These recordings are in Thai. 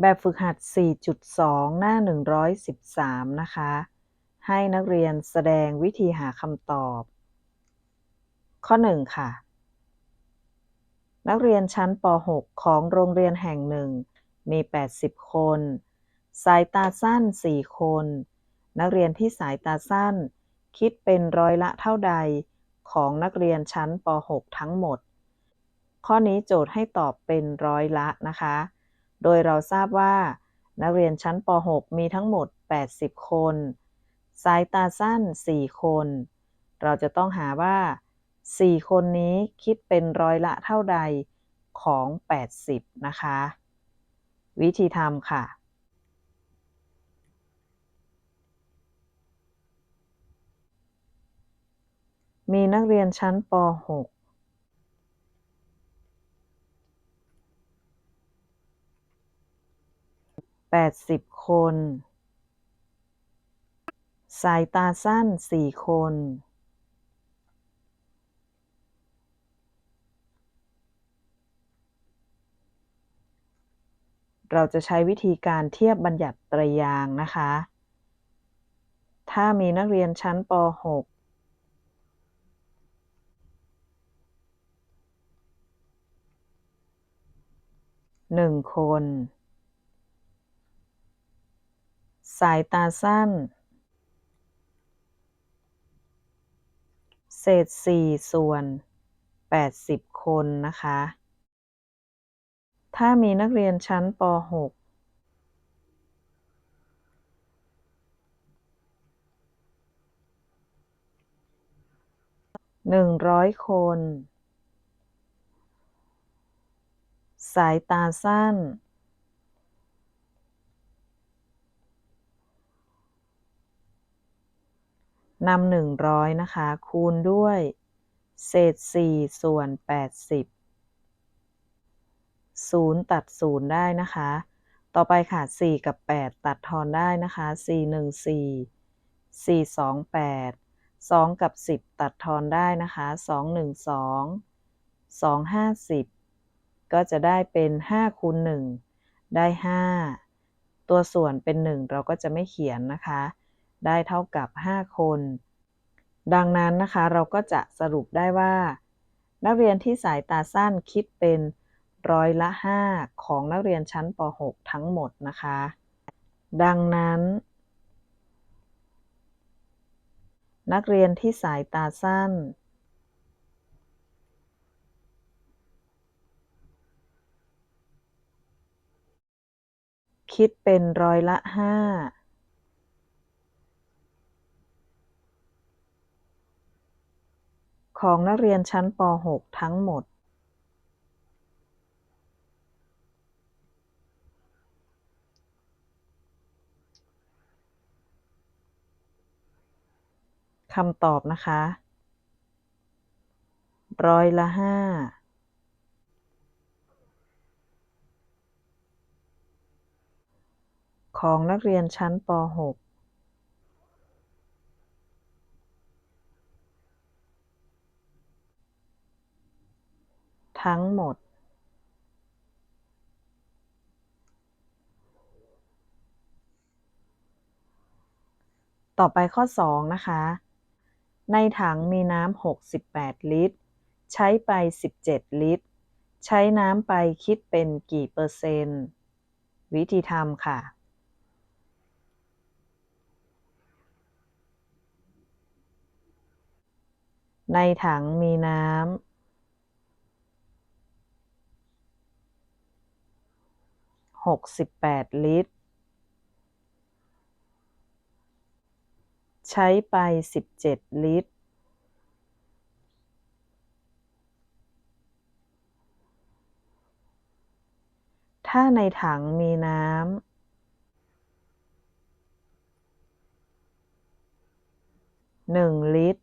แบบฝึกหัด 4.2 หน้า 113 นะคะ ให้นักเรียนแสดงวิธีหาคำตอบ ข้อ 1 ค่ะ นักเรียนชั้นป .6 ของโรงเรียนแห่งหนึ่ง มี 80 คน สายตาสั้น 4 คน นักเรียนที่สายตาสั้น คิดเป็นร้อยละเท่าใดของนักเรียนชั้นป .6 ทั้งหมด ข้อนี้โจทย์ให้ตอบเป็นร้อยละนะคะ โดยเราทราบว่า นักเรียนชั้นป .6 มีทั้งหมด 80 คน สายตาสั้น 4 คน เราจะต้องหาว่า 4 คนนี้คิดเป็นร้อยละเท่าใดของ 80 นะคะ วิธีทำค่ะมีนักเรียนชั้นป .6 80คน สายตาสั้น4คน เราจะใช้วิธีการเทียบบัญญัติตรยางนะคะ ถ้ามีนักเรียนชั้นป .6 หนึ่งคน สายตาสั้น เศษสี่ส่วน 80 คนนะคะ ถ้ามีนักเรียนชั้นป .6 หนึ่งร้อยคน สายตาสั้น นำหนึ่งร้อยนะคะ คูณด้วย เศษสี่ส่วนแปดสิบศูนย์ตัดศูนย์ได้นะคะ ต่อไปค่ะสี่กับแปดตัดทอนได้นะคะสี่หนึ่งสี่สี่สองแปดสองกับสิบตัดทอนได้นะคะสองหนึ่งสองสองห้าสิบก็จะได้เป็นห้าคูณหนึ่งได้ห้าตัวส่วนเป็นหนึ่งเราก็จะไม่เขียนนะคะ ได้เท่ากับ 5 คน ดังนั้นนะคะเราก็จะสรุปได้ว่า นักเรียนที่สายตาสั้นคิดเป็นร้อยละ 5 ของนักเรียนชั้นป .6 ทั้งหมดนะคะ ดังนั้น นักเรียนที่สายตาสั้น คิดเป็นร้อยละ 5 ของนักเรียนชั้นป .6 ทั้งหมดคำตอบนะคะ ร้อยละห้าของนักเรียนชั้นป .6 ทั้งหมด ต่อไปข้อ 2 นะคะ ในถังมีน้ำ 68 ลิตร ใช้ไป 17 ลิตร ใช้น้ำไปคิดเป็นกี่เปอร์เซนต์ วิธีทำค่ะในถังมีน้ำ 68ลิตร ใช้ไป17ลิตร ถ้าในถังมีน้ำ1ลิตร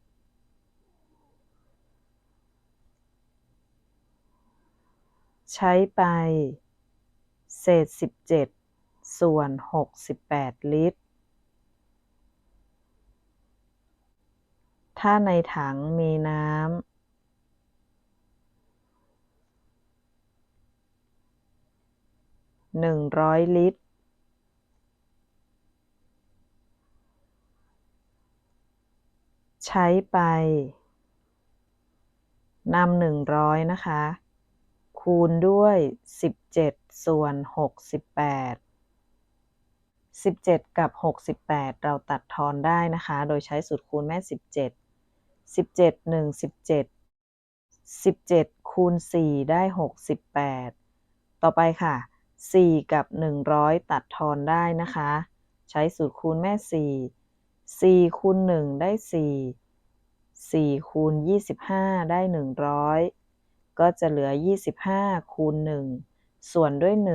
ใช้ไป เศษ 17 ส่วน 68 ลิตร ถ้าในถังมีน้100ลิตร ใช้ไปนำหนึ่งร้อยนะคะ คูณด้วย 17 ส่วน 68 17 กับ 68 เราตัดทอนได้นะคะ โดยใช้สูตรคูณแม่ 17 17 1 17 17 คูณ 4 ได้ 68 ต่อไปค่ะ 4 กับ 100 ตัดทอนได้นะคะ ใช้สูตรคูณแม่ 4 4 คูณ 1 ได้ 4 4 คูณ 25 ได้ 100 ก็จะเหลือ 25 คูณ 1 ส่วนด้วย 1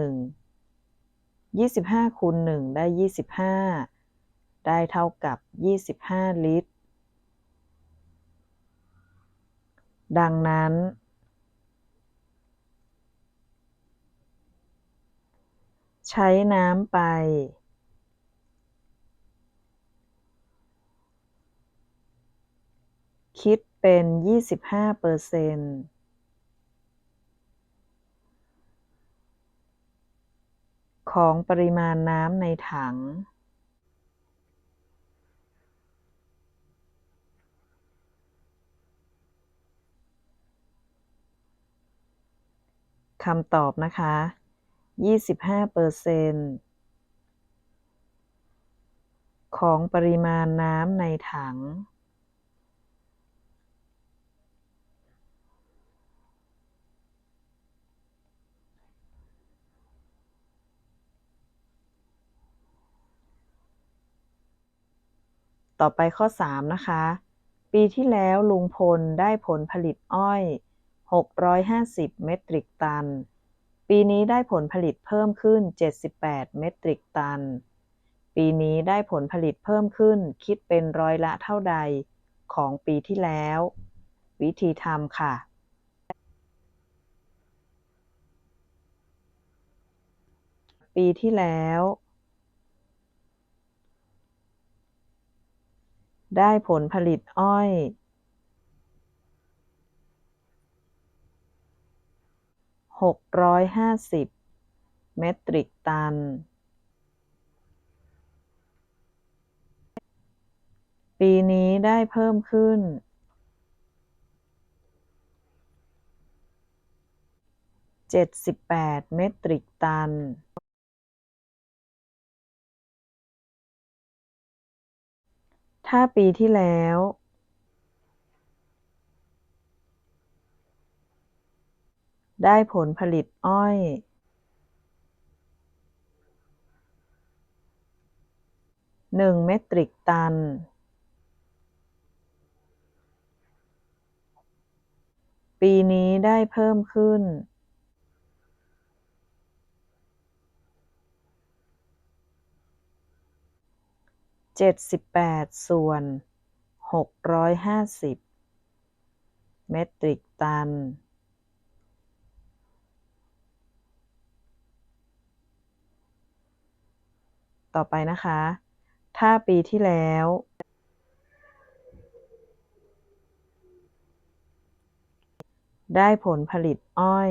25 คูณ 1 ได้ 25 ได้เท่ากับ 25 ลิตร ดังนั้น ใช้น้ำไปคิดเป็น 25เปอร์เซ็นต์ ของปริมาณน้ำในถังคำตอบนะคะ 25เปอร์เซ็นต์ของปริมาณน้ำในถัง ต่อไปข้อ 3 นะคะ ปีที่แล้วลุงพลได้ผลผลิตอ้อย 650 เมตริกตัน ปีนี้ได้ผลผลิตเพิ่มขึ้น 78 เมตริกตัน ปีนี้ได้ผลผลิตเพิ่มขึ้นคิดเป็นร้อยละเท่าใดของปีที่แล้ว วิธีทำค่ะปีที่แล้ว ได้ผลผลิตอ้อย650เมตริกตัน ปีนี้ได้เพิ่มขึ้น 78 เมตริกตัน ถ้าปีที่แล้วได้ผลผลิตอ้อย1เมตริกตัน ปีนี้ได้เพิ่มขึ้น 78ส่วน650เมตริกตัน ต่อไปนะคะ ถ้าปีที่แล้ว ได้ผลผลิตอ้อย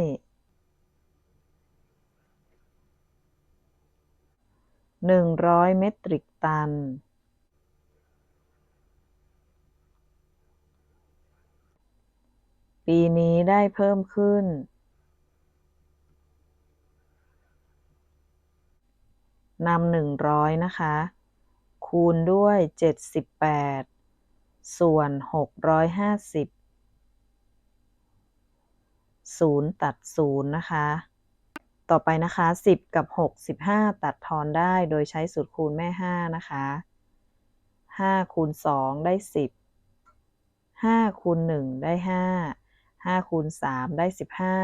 100เมตริกตัน ปีนี้ได้เพิ่มขึ้น นำหนึ่งร้อยนะคะ คูณด้วยเจ็ดสิบแปดส่วนหกร้อยห้าสิบศูนย์ตัดศูนย์นะคะ ต่อไปนะคะสิบกับหกสิบห้าตัดทอนได้โดยใช้สูตรคูณแม่ห้านะคะห้าคูณสองได้สิบห้าคูณหนึ่งได้ห้าห้าคูณสามได้สิบห้า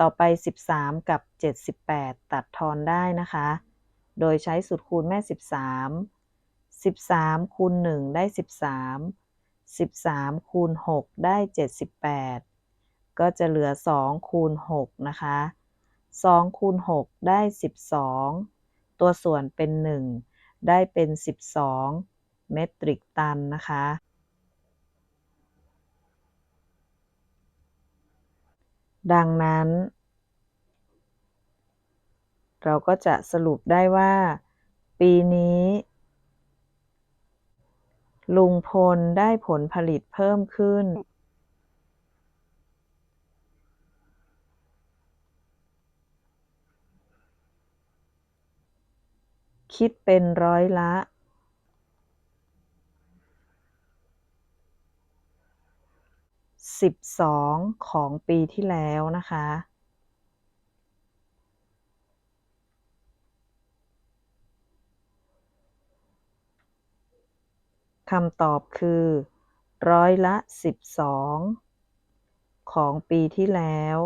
ต่อไปสิบสามกับเจ็ดสิบแปดตัดทอนได้นะคะ โดยใช้สูตรคูณแม่สิบสามสิบสามคูณหนึ่งได้สิบสามสิบสามคูณหกได้เจ็ดสิบแปดก็จะเหลือสองคูณหกนะคะสองคูณหกได้สิบสองตัวส่วนเป็นหนึ่งได้เป็นสิบสองเมตริกตันนะคะ ดังนั้น เราก็จะสรุปได้ว่า ปีนี้ ลุงพลได้ผลผลิตเพิ่มขึ้น คิดเป็นร้อยละ 12 ของปีที่แล้วนะคะ คำตอบคือ ร้อยละ 12 ของปีที่แล้ว